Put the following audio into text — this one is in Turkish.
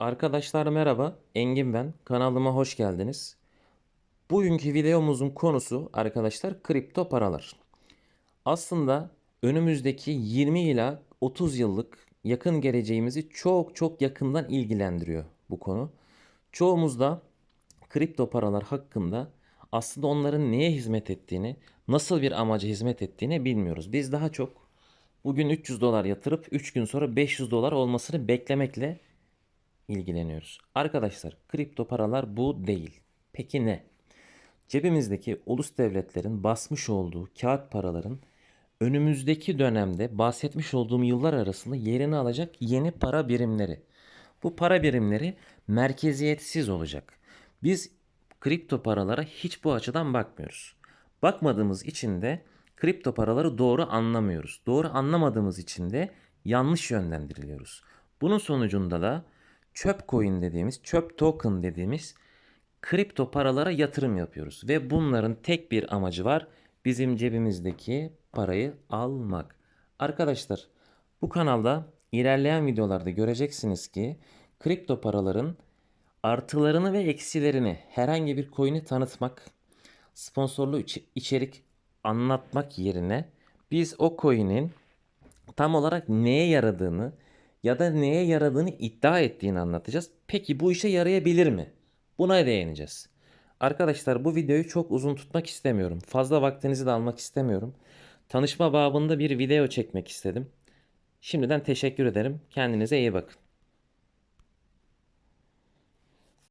Arkadaşlar merhaba, Engin ben. Kanalıma hoş geldiniz. Bugünkü videomuzun konusu arkadaşlar kripto paralar. Aslında önümüzdeki 20 ila 30 yıllık yakın geleceğimizi çok çok yakından ilgilendiriyor bu konu. Çoğumuz da kripto paralar hakkında aslında onların neye hizmet ettiğini, nasıl bir amaca hizmet ettiğini bilmiyoruz. Biz daha çok bugün 300 dolar yatırıp 3 gün sonra 500 dolar olmasını beklemekle ilgileniyoruz. Arkadaşlar kripto paralar bu değil. Peki ne? Cebimizdeki ulus devletlerin basmış olduğu kağıt paraların önümüzdeki dönemde bahsetmiş olduğum yıllar arasında yerini alacak yeni para birimleri. Bu para birimleri merkeziyetsiz olacak. Biz kripto paralara hiç bu açıdan bakmıyoruz. Bakmadığımız için de kripto paraları doğru anlamıyoruz. Doğru anlamadığımız için de yanlış yönlendiriliyoruz. Bunun sonucunda da çöp coin dediğimiz, çöp token dediğimiz kripto paralara yatırım yapıyoruz. Ve bunların tek bir amacı var. Bizim cebimizdeki parayı almak. Arkadaşlar bu kanalda ilerleyen videolarda göreceksiniz ki kripto paraların artılarını ve eksilerini herhangi bir coin'i tanıtmak, sponsorlu içerik anlatmak yerine biz o coin'in tam olarak neye yaradığını ya da neye yaradığını iddia ettiğini anlatacağız. Peki bu işe yarayabilir mi? Buna değineceğiz. Arkadaşlar bu videoyu çok uzun tutmak istemiyorum. Fazla vaktinizi de almak istemiyorum. Tanışma babında bir video çekmek istedim. Şimdiden teşekkür ederim. Kendinize iyi bakın.